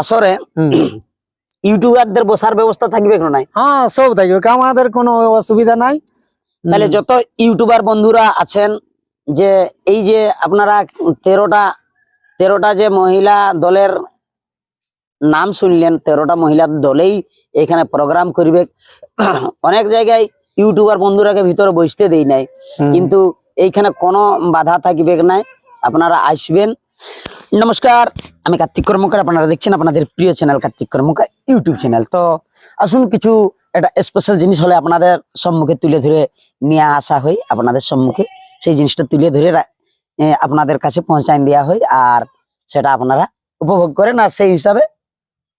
আসরে। ইউটিউবারদের বসার ব্যবস্থা থাকবে কেন নাই? হ্যাঁ সব থাকবে। আমাদের কোনো অসুবিধা নাই। তাহলে যত ইউটিউবার বন্ধুরা আছেন যে এই যে আপনারা তেরোটা তেরোটা যে মহিলা দলের নাম শুনলেন তেরোটা মহিলা দলেই এখানে প্রোগ্রাম করবে। অনেক জায়গায় ইউটিউবার বন্ধুরাকে ভিতরে বসতে দেই নাই। কিন্তু এইখানে কোনো বাধা থাকবে নাই। আপনারা আসবেন নমস্কার, আমি কার্তিক কর্মকার, আপনারা দেখছেন আপনাদের প্রিয় channel Kartik Karmakar YouTube channel. তো আসুন কিছু একটা স্পেশাল জিনিস হলে আপনাদের সম্মুখে তুলে ধরে নিয়ে আসা হয়, আপনাদের সম্মুখে। সেই জিনিসটা তুলে ধরে আপনাদের কাছে পৌঁছায় দেওয়া হয় আর সেটা আপনারা উপভোগ করেন। আর সেই হিসাবে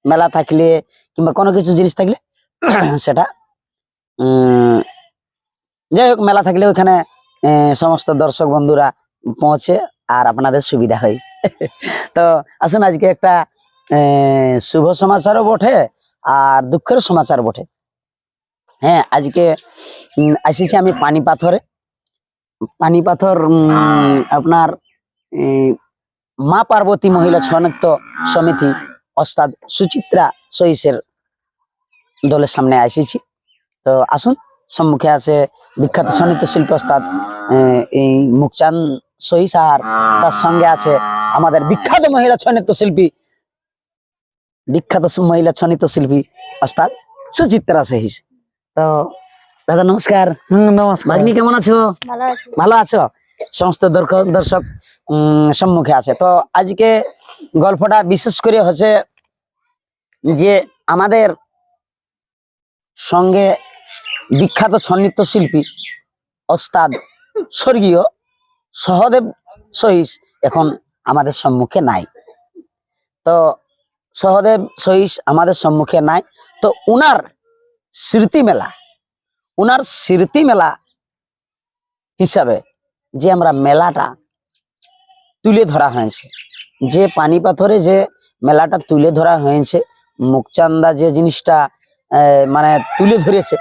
মেলা থাকলে কিংবা কোনো কিছু জিনিস থাকলে সেটা যাই হোক, মেলা থাকলে ওখানে সমস্ত দর্শক বন্ধুরা পৌঁছে আর আপনাদের সুবিধা হয়। তো আসুন আজকে একটা শুভ সমাচারও বটে আর দুঃখের সমাচার বটে। হ্যাঁ আজকে আসিছি আমি পানি পাথরে। পানি পাথর আপনার মা পার্বতী মহিলা ছনত্য সমিতি ওস্তাদ সুচিত্রা সহিসের দলের সামনে আসিছি। তো আসুন সম্মুখে আছে বিখ্যাত সনিত্য শিল্পী ওস্তাদ আহ, এই মুখচান সহিস আর তার সঙ্গে আছে আমাদের বিখ্যাত মহিলা ছনিত্য শিল্পী। বিখ্যাত মহিলা ছনিত্য শিল্পী ওস্তাদ সুচিত্রা সহিস তো দাদা নমস্কার। নমস্কার। ভাগ্নি কেমন আছো? ভালো আছো। সমস্ত দর্শক দর্শক উম, সম্মুখে আছে। তো আজকে গল্পটা বিশেষ করে হচ্ছে যে আমাদের সঙ্গে বিখ্যাত সন্নিত্য শিল্পী ওস্তাদ স্বর্গীয় সহদেব সহিস এখন আমাদের সম্মুখে নাই। তো সহদেব সহিস আমাদের সম্মুখে নাই। তো উনার স্মৃতি মেলা, উনার স্মৃতি মেলা হিসাবে যে আমরা মেলাটা তুলে ধরা হয়েছে, যে পানি পাথরে যে মেলাটা তুলে ধরা হয়েছে, মুখচান্দা যে জিনিসটা মানে তুলে ধরেছে,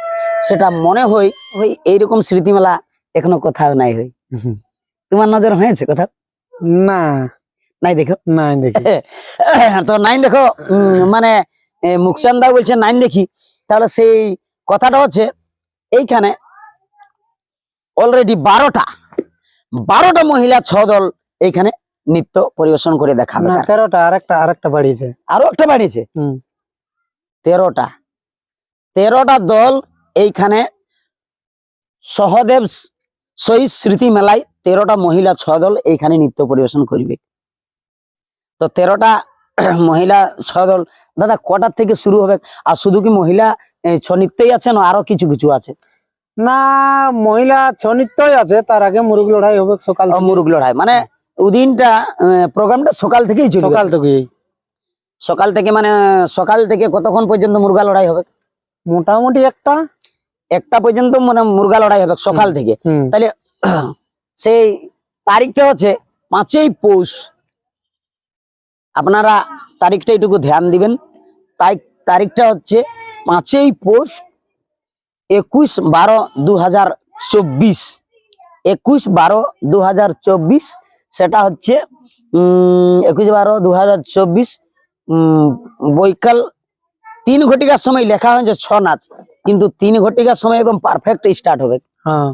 সেটা মনে হয় ওই এইরকম স্মৃতিমেলা এখনও কোথাও নাই হই। তোমার নজর হয়েছে কোথাও? না। নাই দেখো? নাই দেখি। তো নাইন দেখো মানে এ, মুখচান্দা বলছে নাইন দেখি। তাহলে সেই কথাটা হচ্ছে এইখানে অলরেডি বারোটা বারোটা মহিলা ছ দল এইখানে নৃত্য পরিবেশন করে দেখাবে না তারা। তেরোটা আরেকটা আরেকটা বাড়িয়েছে। আরও একটা বাড়িয়েছে। তেরোটা। তেরোটা দল এইখানে সহদেব শহীদ স্মৃতি মেলায় তেরোটা মহিলা ছ দল এইখানে নৃত্য পরিবেশন করবে। তো তেরোটা মহিলা ছ দল দাদা কটার থেকে শুরু হবে? আর শুধু কি মহিলা ছ নৃত্যই আছে না আরও কিছু কিছু আছে? না মহিলা ছৌ নৃত্যই আছে তার আগে মুরগ লড়াই হবে সকাল। মুরুগ লড়াই মানে ওদিনটা প্রোগ্রামটা সকাল থেকেই চলবে। সকাল থেকে সকাল থেকে মানে সকাল থেকে কতক্ষণ পর্যন্ত মুরগা লড়াই হবে? মোটামুটি একটা। একটা পর্যন্ত মানে মুরগা লড়াই হবে সকাল থেকে। তাহলে সেই তারিখটা হচ্ছে পাঁচই পৌষ। আপনারা তারিখটা একটু ধ্যান দিবেন। তাই তারিখটা হচ্ছে পাঁচই পৌষ একুশ বারো দু হাজার চব্বিশ। একুশ বারো দু হাজার চব্বিশ, সেটা হচ্ছে একুশ বারো দু হাজার চব্বিশ বৈকাল তিন ঘটিকার সময় লেখা হয়েছে ছ নাচ। কিন্তু তিন ঘটিকার সময় একদম পারফেক্ট স্টার্ট হবে। হ্যাঁ।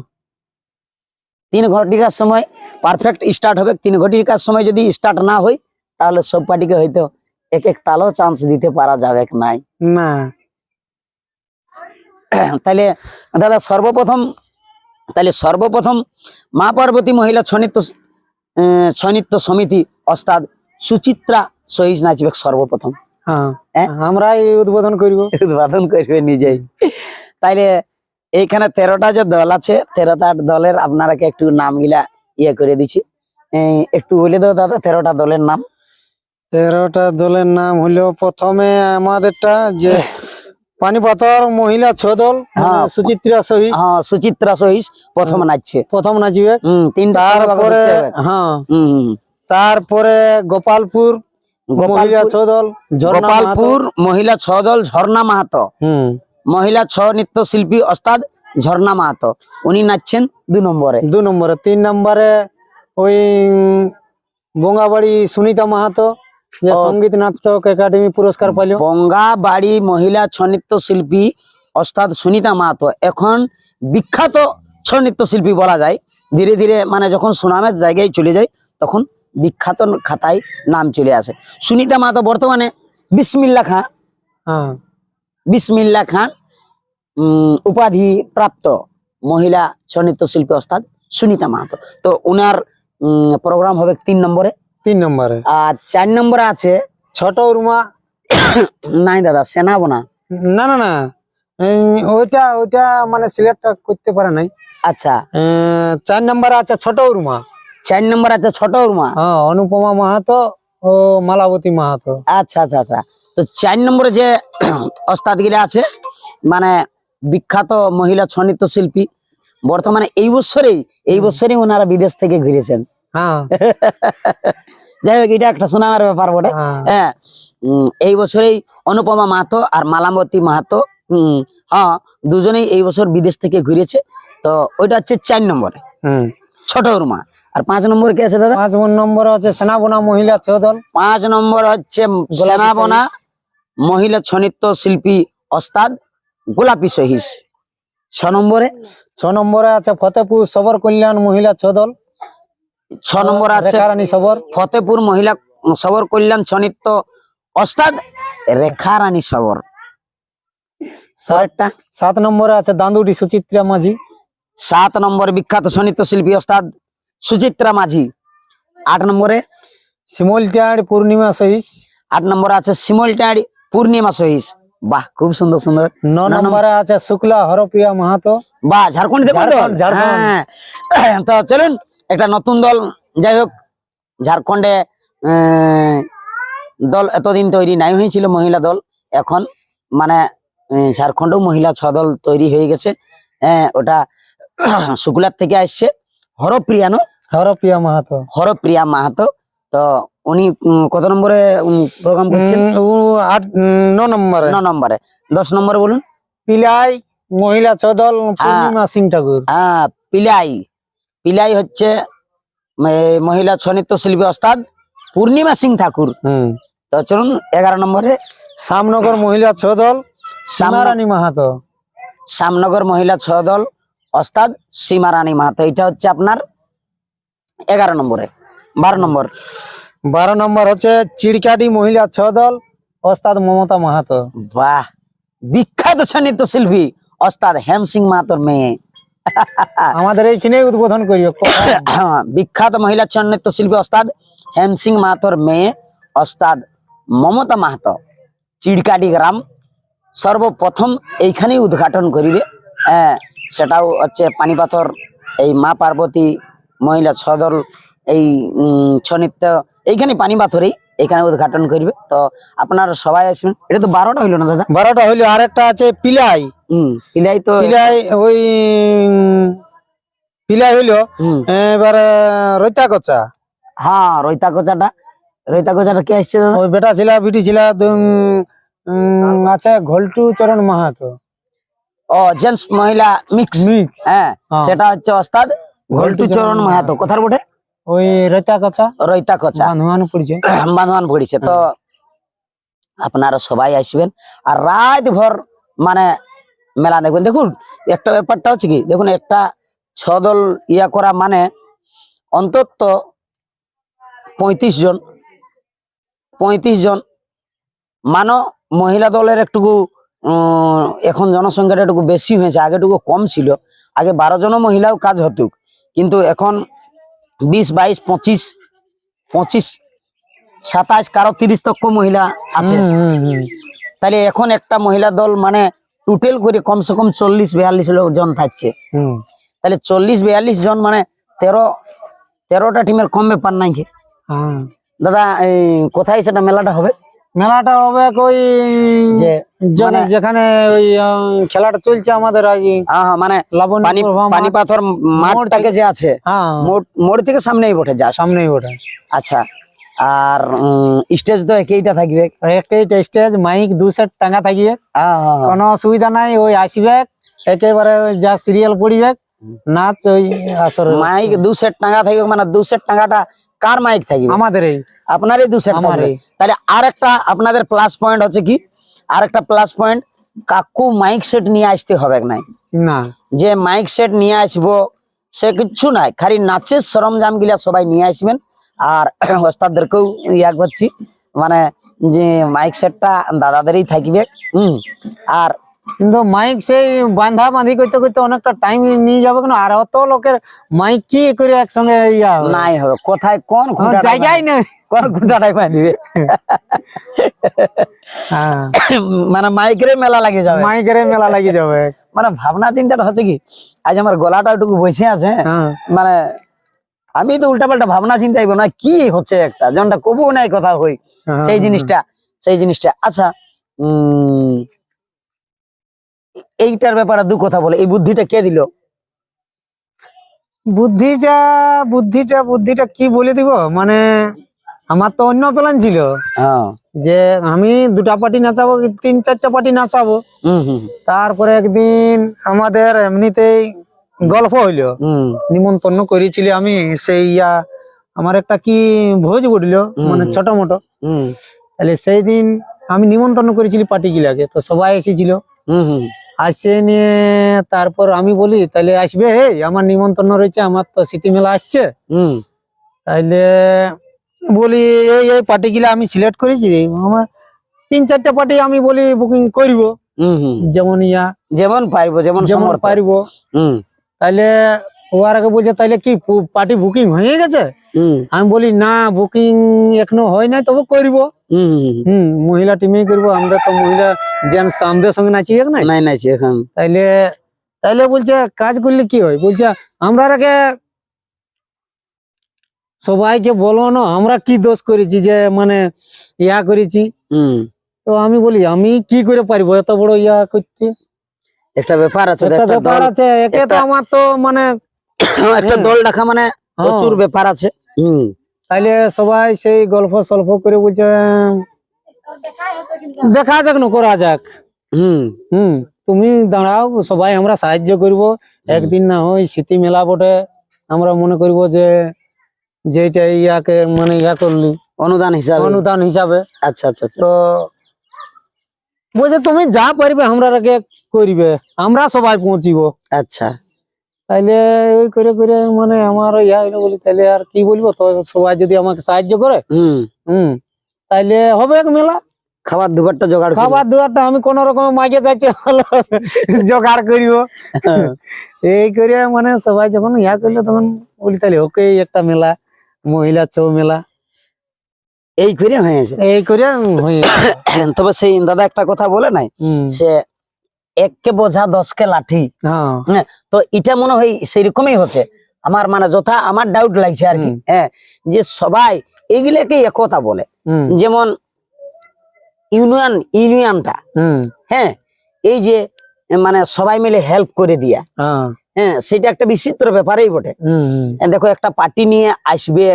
তিন ঘটিকার সময় পারফেক্ট স্টার্ট হবে। তিন ঘটিকার সময় যদি স্টার্ট না হয় তাহলে সব পার্টিকে হয়তো এক এক তালও চান্স দিতে পারা যাবে নাই। না। তাহলে দাদা সর্বপ্রথম তাহলে সর্বপ্রথম মা পার্বতী মহিলা ছনিত্য ছনিত্য সমিতি অস্তাদ সুচিত্রা সহিস নাচবে সর্বপ্রথম। হ্যাঁ। হ্যাঁ? আমরা উদ্বোধন করব। উদ্বোধন করবে নিজেই। তাইলে এইখানে তেরোটা যে দল আছে তেরোটা দলের আপনারাকে একটু নামগুলা ইয়ে করে দিচ্ছি। এই, একটু বলে দাও দাদা তেরোটা দলের নাম। তেরোটা দলের নাম হলো প্রথমে আমাদেরটা যে পানিপাথর মহিলা ছ দল মানে হ্যাঁ। সুচিত্রা সহিত হ্যাঁ সুচিত্রা সহিস প্রথম নাচছে। প্রথম নাচবে। তারপরে হ্যাঁ। তারপরে গোপালপুর মহিলা ছ দল গোপালপুর মহিলা ছ দল ঝর্ণা মাহাতো। হুম। মহিলা ছ নৃত্য শিল্পী ওস্তাদ ঝর্ণা মাহাতো। উনি নাচছেন দু নম্বরে। দু নম্বরে তিন নম্বরে ওই বঙ্গাবাড়ি সুনিতা মাহাতো যে সংগীত নাটক একাডেমি পুরস্কার পাইলো। বঙ্গা বাড়ি মহিলা ছৌ নৃত্য শিল্পী অস্তাদ সুনিতা মাহাতো। এখন বিখ্যাত ছৌ নৃত্য শিল্পী বলা যায়। ধীরে ধীরে মানে যখন সুনামের জায়গায় চলে যায় তখন বিখ্যাত খাতায় নাম চলে আসে। সুনিতা মাহাতো বর্তমানে বিসমিল্লা খান হ্যাঁ। বিসমিল্লা খান উপাধি প্রাপ্ত মহিলা ছৌ নৃত্য শিল্পী অস্তাদ সুনিতা মাহাতো। তো উনার প্রোগ্রাম হবে তিন নম্বরে। তিন নম্বরে। আর চার নম্বরে আছে ছোট উর্মা। নাই দাদা সেনাবো না না না। না ওইটা ওইটা মানে সিলেক্ট করতে পারে নাই। আচ্ছা। চার নম্বরে আছে ছোট উর্মা। চার নম্বর আছে ছোট উর্মা। হ্যাঁ অনুপমা মাহাতো। ও মালাবতী মাহাতো। আচ্ছা আচ্ছা আচ্ছা। তো চার নম্বরে যে ওস্তাদ গিরা আছে মানে বিখ্যাত মহিলা ছৌ নৃত্য শিল্পী বর্তমানে এই বছরেই এই বছরেই ওনারা বিদেশ থেকে ঘুরেছেন। হ্যাঁ। যাই হোক এটা একটা শোনার ব্যাপার বটে। হ্যাঁ। হ্যাঁ এই বছরেই অনুপমা মাহাতো আর মালামতী মাহাতো হ্যাঁ দুজনেই এই বছর বিদেশ থেকে ঘুরেছে। তো ওইটা হচ্ছে চার নম্বরে। হুম। ছোট উর্মা। আর পাঁচ নম্বর কে আছে দাদা? পাঁচ নম্বর আছে সেনাবোনা মহিলা চৌদল পাঁচ নম্বর হচ্ছে সেনাবনা মহিলা ছৌ নৃত্য শিল্পী ওস্তাদ গোলাপি সহিস। ছ নম্বরে? ছ নম্বরে আছে ফতেপুর সবর কল্যাণ মহিলা চৌদল ছ নম্বর আছে রানী সবর। ফতেপুর মহিলা সবর কল্যাণ ছৌ নৃত্য ওস্তাদ রেখা রানী সবর। পরেরটা সাত নম্বরে আছে দান্দুটি সুচিত্রা মাঝি। সাত নম্বরে বিখ্যাত ছৌ নৃত্য শিল্পী ওস্তাদ সুচিত্রা মাঝি। আট নম্বরে। শিমলটাড় পূর্ণিমা সহিস। আট নম্বরে আছে শিমলটাড়ি পূর্ণিমা সহিস। বাহ খুব সুন্দর সুন্দর। ন নম্বরে আছে শুক্লা হরপ্রিয়া মাহাতো। বা ঝাড়খণ্ড তো? ঝাড়খণ্ড। হ্যাঁ। তো চলুন একটা নতুন দল। যাই হোক ঝাড়খণ্ডে দল এতদিন তৈরি নাই হয়েছিল মহিলা দল। এখন মানে ঝাড়খণ্ডেও মহিলা ছ দল তৈরি হয়ে গেছে। হ্যাঁ ওটা শুক্লার থেকে আসছে। হরপ্রিয়া ন হরপ্রিয়া মাহাতো। হরপ্রিয়া মাহাতো। তো উনি কত নম্বরে প্রোগ্রাম করছেন? আট ন নম্বরে। ন নম্বরে। দশ নম্বরে বলুন। পিলাই মহিলা চৌদল পূর্ণিমা সিং ঠাকুর। হ্যাঁ পিলাই। পিলাই হচ্ছে মহিলা ছৌ নৃত্য শিল্পী ওস্তাদ পূর্ণিমা সিং ঠাকুর। তো চলুন এগারো নম্বরে। শ্যামনগর মহিলা চৌদল শ্যাম- সীমারানী মাহাতো। শ্যামনগর মহিলা ছ দল ওস্তাদ সীমারানী মাহাতো। এটা হচ্ছে আপনার এগারো নম্বরে বারো নম্বর। বারো নম্বর হচ্ছে চিড়কাটি মহিলা ছ দল ওস্তাদ মমতা মাহাতো। বাহ বিখ্যাত নৃত্য শিল্পী ওস্তাদ হেম সিং মাহাতোর মেয়ে। আমাদের এইখানে উদ্বোধন করিও। বিখ্যাত মহিলা ছৌ নৃত্য শিল্পী ওস্তাদ হেম সিং মাহাতোর মেয়ে ওস্তাদ মমতা মাহাতো। চিড়কাটি গ্রাম সর্বপ্রথম এইখানেই উদ্ঘাটন করিবে। হ্যাঁ সেটাও হচ্ছে পানিপাথর এই মা পার্বতী মহিলা সদল এই উম, ছৌ নৃত্য এইখানে পানিপাথরেই এখানে উদ্ঘাটন করবে। তো আপনারা সবাই আসবেন। এটা তো বারোটা হইল না দাদা? বারোটা হইল আরেকটা আছে পিলাই। পিলাই তো পিলাই ওই পিলাই হইল এবারে রৈতা কচা হ্যাঁ রৈতা কচাটা রৈতা কোচাটা কে আসছে ওই বেটা ছিল বিটি ছিল আছে ঘোলটু চরণ মাহাতো। ও জেন্টস মহিলা মিক্স। মিক্স। হ্যাঁ হ্যাঁ। সেটা হচ্ছে ওস্তাদ। ঘল্টু চরণ মাহাতো কোথার বটে ওই রৈতা কচা। রৈতা কচা। বান্ধবান পড়ছে বান্ধবান পড়েছে তো আপনারা সবাই আসবেন আর রাত ভর মানে মেলা দেখবেন দেখুন একটা ব্যাপারটা হচ্ছে কি দেখুন একটা ছদল ইয়া করা মানে অন্তত পঁয়ত্রিশ জন পঁয়ত্রিশ জন মানো মহিলা দলের একটুকু উম, এখন জনসংখ্যাটা একটু বেশি হয়েছে আগেটুকু কম ছিল আগে বারো জনও মহিলাও কাজ হতো কিন্তু এখন বিশ বাইশ পঁচিশ পঁচিশ সাতাশ কারও তিরিশ তক মহিলা আছে। তাহলে এখন একটা মহিলা দল মানে টোটাল করে কমসে কম চল্লিশ বিয়াল্লিশ লোক জন থাকছে হুম। তাহলে চল্লিশ বিয়াল্লিশ জন মানে তেরো তেরোটা টিমের কম ব্যাপার নাই কি হ্যাঁ। দাদা এই কোথায় সেটা মেলাটা হবে মেলাটা হবে ওই মানে- যেখানে ওই খেলাটা চলছে আমাদের আজ আহ, মানে লাবণী পানি পাথর মাঠটাকে যে আছে হ্যাঁ। মোড় মোড় থেকে সামনেই বটে যা সামনেই বটে। আচ্ছা আর স্টেজ তো একইটা থাকবে। একইটা স্টেজ মাইক দু সেট টাঙ্গা হ্যাঁ, হ্যাঁ। কোনো অসুবিধা নাই ওই আসবে একেবারে যা সিরিয়াল পড়িবে নাচ ওই আসর মাইক দু সেট টাঙ্গা থাকবে মানে দু সেট টাঙ্গাটা কার মাইক থাকবে? আমাদের এই আপনার এই দু সেট থাকবে। তাহলে আর একটা আপনাদের প্লাস পয়েন্ট হচ্ছে কি? আর একটা প্লাস পয়েন্ট কাকু মাইক সেট নিয়ে আসতে হবে নাই? না। যে মাইক সেট নিয়ে আসব সে কিচ্ছু নাই খালি নাচের সরঞ্জামগুলা সবাই নিয়ে আসবেন। আর ওস্তাদদেরকেও ইয়া করছি মানে যে মাইক সেটটা দাদাদেরই থাকবে। হম। আর কিন্তু মাইক সেই বান্ধা বাঁধি করতে করতে অনেকটা টাইম নিয়ে যাবে কেন? আর অত লোকের মাইক কি করে একসঙ্গে ইয়া নাই হবে। কোথায় কোন কোনো জায়গায় নেই। কোন খুঁটাটাই বাঁধিবে? হ্যাঁ। মানে মাইকের মেলা লাগে যাবে। মাইকের মেলা লাগি যাবে। মানে ভাবনা চিন্তাটা হচ্ছে কি আজ আমার গলাটা একটু বসে আছে হ্যাঁ। মানে আমি তো উল্টা পাল্টা ভাবনা চিন্তাই না কি হচ্ছে একটা? যেমনটা কবু নাই কথা হই। হ্যাঁ, সেই জিনিসটা সেই জিনিসটা। আচ্ছা উম এইটার ব্যাপারে দু কথা বলে। এই বুদ্ধিটা কে দিল? বুদ্ধিটা বুদ্ধিটা বুদ্ধিটা কি বলে দিব? মানে আমার তো অন্য প্ল্যান ছিল। হ্যাঁ। যে আমি দুটা পার্টি নাচাবো তিন চারটা পার্টি নাচাবো। তারপরে একদিন আমাদের এমনিতেই গল্প হইল। হুম। নিমন্ত্রণ করেছিলি আমি সেই ইয়া আমার একটা কি ভোজ উঠল মানে ছোট মোটো। হুম। তাহলে সেই দিন আমি নিমন্ত্রণ করেছিলি পার্টি গুলাকে তো সবাই এসেছিল। হুম হুম। আসে নিয়ে তারপর আমি বলি তাহলে আসবে এই আমার নিমন্ত্রণ রয়েছে আমার তো স্মৃতি মেলা আসছে। হুম। তাইলে বলি এই এই পার্টি গুলা আমি সিলেক্ট করেছি আমার তিন চারটা পার্টি আমি বলি বুকিং করব। হুম হুম। যেমন ইয়া। যেমন পারব যেমন যেমন পারব। হুম। তাইলে ওর আগে বলছে তাইলে কি পার্টি বুকিং হয়ে গেছে? আমি বলি না বুকিং এখনও হয় নাই তবে করব। হুম মহিলা টিমেই করব আমরা তো মহিলা জেন্টস তো আমাদের সঙ্গে নাচি এক নাই? নাই এখন। তাইলে তাইলে বলছে কাজ করলে কি হয়? বলছে আমরা আগে সবাইকে বলো না আমরা কি দোষ করেছি যে মানে ইয়া করেছি? হুম। তো আমি বলি আমি কি করে পারব? এত বড় ইয়া করতে? একটা ব্যাপার আছে একটা ব্যাপার আছে একে তো আমার তো মানে একটা হ্যাঁ। দল রাখা মানে হ্যাঁ, প্রচুর ব্যাপার আছে। হুম। তাইলে সবাই সেই গল্প সল্প করে বলছে দেখা যাক না করা যাক। হুম। হুম তুমি দাঁড়াও সবাই আমরা সাহায্য করব। একদিন না হয় স্মৃতি মেলা বটে। আমরা মনে করব যে যেটা ইয়াকে মানে ইয়া করলি। অনুদান হিসাবে। অনুদান হিসাবে। আচ্ছা আচ্ছা আচ্ছা। তো বলছে তুমি যা পারবে আমরা আগে করবে। আমরা সবাই পৌঁছিব। আচ্ছা। তাইলে ওই করে করে মানে আমার ইয়া হইল বলি তাইলে আর কি বলব? তো সবাই যদি আমাকে সাহায্য করে হুম। হুম তাইলে হবে এক মেলা। খাবার দুবারটা জোগাড় খাবার দাবারটা আমি কোন রকম মাগে যাচ্ছি জোগাড় করিব হ্যাঁ। এই করে মানে সবাই যখন ইয়া করল তখন বলি তাহলে ওকে একটা মেলা মহিলা ছৌ মেলা। এই করে হয়েছে এই করে তবে সেই দাদা একটা কথা বলে নাই? সে এককে বোঝা দশকে লাঠি। হ্যাঁ। তো এটা মনে হয় সেই রকমই হচ্ছে। আমার মানে যথা আমার ডাউট লাগছে আর কি। হ্যাঁ যে সবাই এইগুলাকে একতা বলে। যেমন ইউনিয়ন ইউনিয়নটা। হুম, হ্যাঁ এই যে মানে সবাই মিলে হেল্প করে দিয়া। হ্যাঁ, হ্যাঁ সেটা একটা বিচিত্র ব্যাপারই বটে। দেখো একটা পার্টি নিয়ে আসবে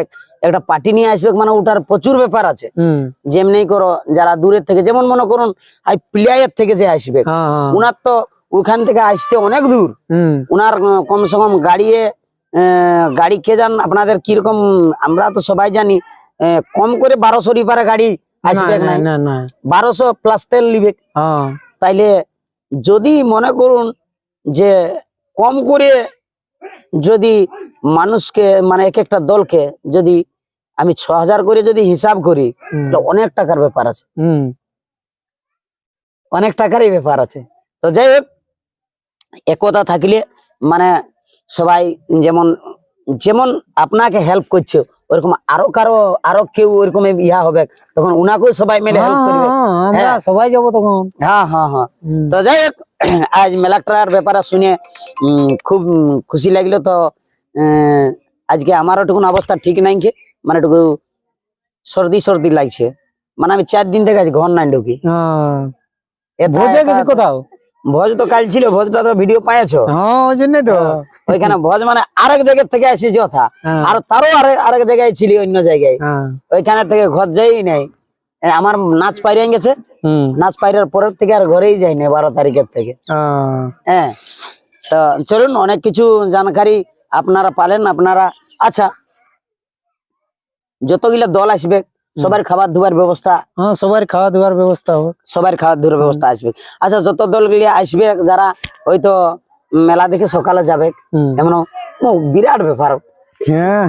একটা পার্টি নিয়ে আসবে মানে ওটার প্রচুর ব্যাপার আছে। হুম, যেমনি করো যারা দূরের থেকে যেমন মনে করুন প্লেয়ার থেকে যে আসবে হ্যাঁ, হ্যাঁ, উনার তো ওখান থেকে আসতে অনেক দূর। হুম, উনার কমসে কম গাড়িয়ে গাড়ি কে যান আপনাদের কীরকম আমরা তো সবাই জানি আহ, কম করে বারোশো রিপারে গাড়ি আসবে বারোশো প্লাস তেল নিবে। হ্যাঁ, তাইলে যদি মনে করুন যে কম করে যদি মানুষকে মানে এক একটা দলকে যদি আমি ছ হাজার করে যদি হিসাব করি অনেক টাকার ব্যাপার আছে। অনেক টাকারই ব্যাপার আছে। তো যাই হোক একতা থাকলে মানে সবাই যেমন যেমন আপনাকে হেল্প করছে ওরকম আরও কারও আরও কেউ ওরকম ইয়া হবে তখন উনাকেও সবাই মিলে হেল্প হ্যাঁ, করবে। হ্যাঁ, হ্যাঁ। সবাই যাব তখন। হ্যাঁ হ্যাঁ হ্যাঁ। তো যাই হোক আজ মেলাটার ব্যাপারে শুনে খুব খুশি লাগল তো। আজকে আমারও টুকুন অবস্থা ঠিক নাই কি মানে টুকু সর্দি সর্দি লাগছে। মানে আমি চার দিন থেকে আজ ঘর নাই ঢুকি। ভোজে গেছি কোথাও? ভোজ তো কাল ছিল ভোজটা তো ভিডিও পাইছো হ্যাঁ তো। ওইখানে ভোজ মানে আরেক জায়গা থেকে এসেছি যথা। হ্যাঁ, আর তারও আরেক আরেক জায়গায় ছিলি অন্য জায়গায়। হ্যাঁ, ওইখানে থেকে ঘর যাই নাই। আমার নাচ পাইরে গেছে। হুম, নাচ পাইরার পরের থেকে আর ঘরেই যাই না বারো তারিখের থেকে। হ্যাঁ তো চলুন অনেক কিছু জানকারি আপনারা পালেন আপনারা আচ্ছা যতগুলা দল আসবে সবার খাবার ধোয়ার ব্যবস্থা? হ্যাঁ সবার খাওয়া দাওয়ার ব্যবস্থা হোক। সবার খাবার ধোয়ার ব্যবস্থা আসবে। আচ্ছা যত দলগুলি আসবে যারা হয়তো মেলা দেখে সকালে যাবে এমন বিরাট ব্যাপার। হ্যাঁ।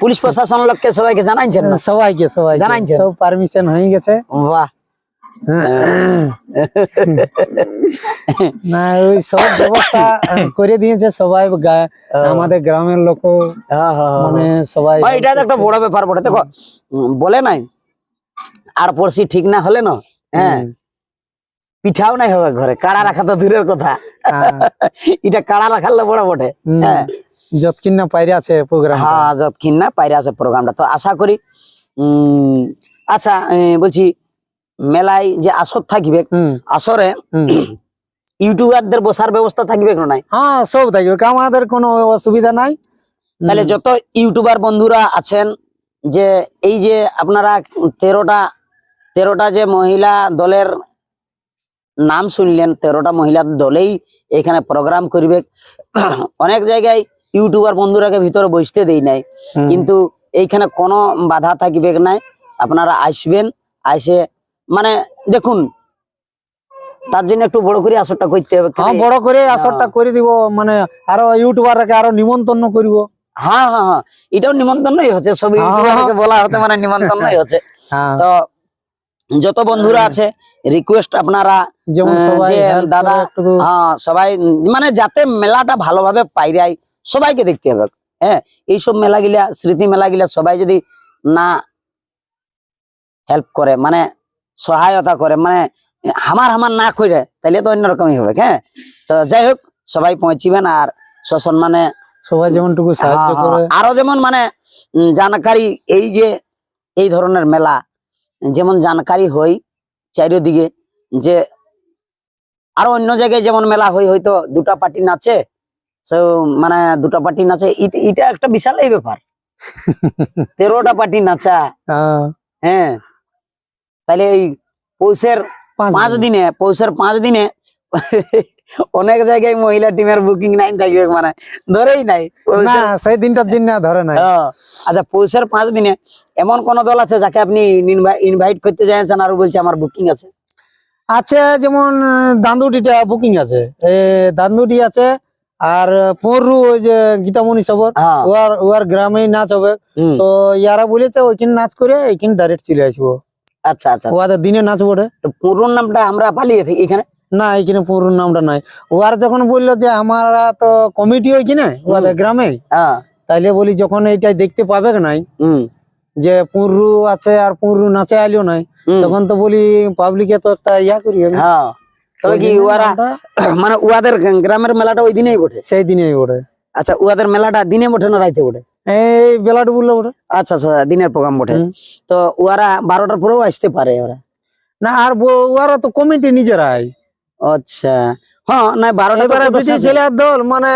পুলিশ প্রশাসন লোককে সবাইকে জানাইছেন না? সবাইকে সবাই জানাইছেন? সব পারমিশন হয়ে গেছে। বাহ। না ওই সব ব্যবস্থা করে দিয়েছে সবাই আমাদের গ্রামের লোক। হ্যাঁ, হ্যাঁ, হ্যাঁ। মানে সবাই এটা একটা বড় ব্যাপার বটে। দেখো বলে নাই আর পড়শি ঠিক না হলে না হ্যাঁ পিঠাও নাই হবে ঘরে কাড়া রাখা তো দূরের কথা। হ্যাঁ, এটা কাড়া রাখার বড় বটে হ্যাঁ। যতক্ষণ না পাইরে আছে প্রোগ্রাম হ্যাঁ যতক্ষণ না পাইরে আছে প্রোগ্রামটা তো আশা করি উম, আচ্ছা বলছি মেলায় যে আসর থাকবে আসরে। ইউটিউবারদের বসার ব্যবস্থা থাকবে না নাই? হ্যাঁ সব থাকবে। আমাদের কোনো অসুবিধা নাই। তাহলে যত ইউটিউবার বন্ধুরা আছেন যে এই যে আপনারা তেরোটা তেরোটা যে মহিলা দলের নাম শুনলেন তেরোটা মহিলা দলেই এখানে প্রোগ্রাম করবে অনেক জায়গায় ইউটিউবার বন্ধুরাকে ভিতরে বসতে দেই নাই। কিন্তু এইখানে কোনো বাধা থাকবে নাই। আপনারা আসবেন আইসে মানে দেখুন তার জন্য একটু বড় করে আসরটা করতে হবে। হ্যাঁ বড় করে আসরটা করে দিব মানে আরও ইউটিউবারকে আরও নিমন্ত্রণ করিব। হ্যাঁ হ্যাঁ হ্যাঁ। এটাও নিমন্ত্রণই হচ্ছে সব হ্যাঁ, ইউটিউবারকে বলা হতে মানে নিমন্ত্রণই হচ্ছে। হ্যাঁ। তো যত বন্ধুরা আছে রিকোয়েস্ট আপনারা দাদা, হ্যাঁ সবাই মানে যাতে মেলাটা ভালোভাবে পাইরাই সবাইকে দেখতে হবে। হ্যাঁ এইসব মেলা গিলা স্মৃতি মেলা গিলা সবাই যদি না হেল্প করে মানে সহায়তা করে মানে হামার হামার না করে তাহলে তো অন্যরকমই হবে হ্যাঁ? তো যাই হোক সবাই পৌঁছিবেন আর সসম্মানে সবাই যেমনটুকু সাহায্য হ্যাঁ, করে। আরও যেমন মানে জানকারি এই যে এই ধরনের মেলা যেমন জানকারি হই চারিদিকে যে আরও অন্য জায়গায় যেমন মেলা হই হয়তো দুটা পার্টি নাচে তো মানে দুটা পার্টি নাচে এটা একটা বিশাল এই ব্যাপার। তেরোটা পার্টি নাচা হ্যাঁ, হ্যাঁ তাহলে এই পৌষের পাঁচ দিনে। পৌষের পাঁচ দিনে অনেক জায়গায় মহিলা টিমের বুকিং নাই থাকবে মানে ধরেই নাই। না সেই দিনটার জন্য ধরে নাই। হ্যাঁ। আচ্ছা পৌষের পাঁচ দিনে এমন কোন দল আছে যাকে আপনি ইনভাইট করতে চাইছেন আর বলছে আমার বুকিং আছে? আছে যেমন দান্দুটিটা বুকিং আছে। দান্দুটি আছে আর পরু ওই যে গীতামণি সবর হ্যাঁ। ওয়ার ওয়ার গ্রামে নাচ হবে। তো ইয়ারা বলেছে ওইখানে নাচ করে এইখানে ডাইরেক্ট চলে আসব। আচ্ছা আচ্ছা ওদের দিনে নাচ বটে। তো পুরো নামটা আমরা পালিয়ে থাকি এখানে? না এইখানে পুরুর নামটা নাই। ওয়ার যখন বলল যে আমরা তো কমিটি ওইখানে ওদের গ্রামে হ্যাঁ। তাইলে বলি যখন এইটাই দেখতে পাবে নাই হুম। যে পুরু আছে আর পুরু নাচে আইলো নাই তখন তো বলি পাবলিকে তো একটা ইয়া করি আমি। হ্যাঁ। তবে কি ওরা মানে উহাদের গ্রামের মেলাটা ওই দিনেই বটে? সেই দিনে ওঠে আচ্ছা উহাদের মেলাটা দিনে বটে না রাইতে বটে? এই বেলাটা বলল ওটা আচ্ছা আচ্ছা দিনের প্রোগ্রাম বটে। তো উহারা বারোটার পরেও আসতে পারে ওরা? না আর ওরা তো কমিটি নিজেরাই। আচ্ছা। হ্যাঁ না বারোটা বেশি ছেলের দল মানে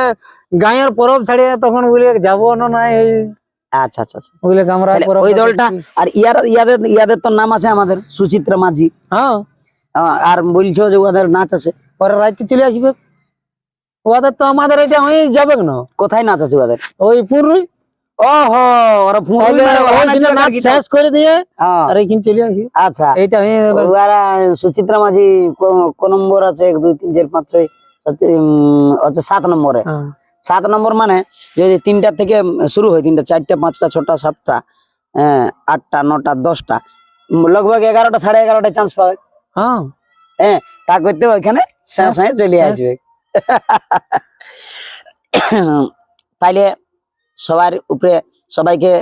গাঁয়ের পরব ছাড়িয়ে তখন বলে যাব না না এই আচ্ছা আচ্ছা আচ্ছা। আমরা ওই দলটা আর ইয়ার ইয়াদের ইয়াদের তো নাম আছে আমাদের সুচিত্রা মাঝি। হ্যাঁ। আর বলছো যে ওদের নাচ আছে। পরে রাইতে চলে আসবে। ওদের তো আমাদের এটা হয়ে যাবে না কোথায় নাচ আছে ওদের ওই পুরুই? ওহো ওরা ফুল তাহলে মেরে ওরা ওই নাচবে দিনে নাচ নাকি? শেষ করে দিয়ে হ্যাঁ, আর এইখানে চলে আসি আচ্ছা এইটা হয়ে গেল ওরা সুচিত্রা মাঝি কো- কোন নম্বর আছে এক দুই তিন চার পাঁচ ছয় সাত উম, হচ্ছে সাত নম্বরে। হ্যাঁ। সাত নম্বর মানে যদি তিনটা থেকে শুরু হয় তিনটা চারটা পাঁচটা ছটা সাতটা আহ, আটটা নটা দশটা উম, লগভগ এগারোটা সাড়ে এগারোটা চান্স পাবে। হ্যাঁ। তা করতে ওইখানে শেষ, শেষ চলে শেষ। আসবে। তাইলে সবার উপরে সবাইকে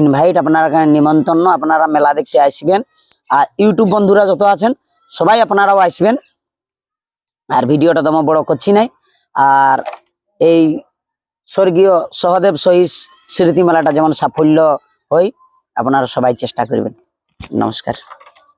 ইনভাইট আপনারা নিমন্ত্রণ, আপনারা মেলা দেখতে আসবেন। আর ইউটিউব বন্ধুরা যত আছেন, সবাই আপনারাও আসবেন। আর ভিডিওটা তেমন বড় করছি নাই। আর এই স্বর্গীয় সহদেব সহিস স্মৃতি মেলাটা যেমন সাফল্য হয়, আপনারা সবাই চেষ্টা করবেন। নমস্কার।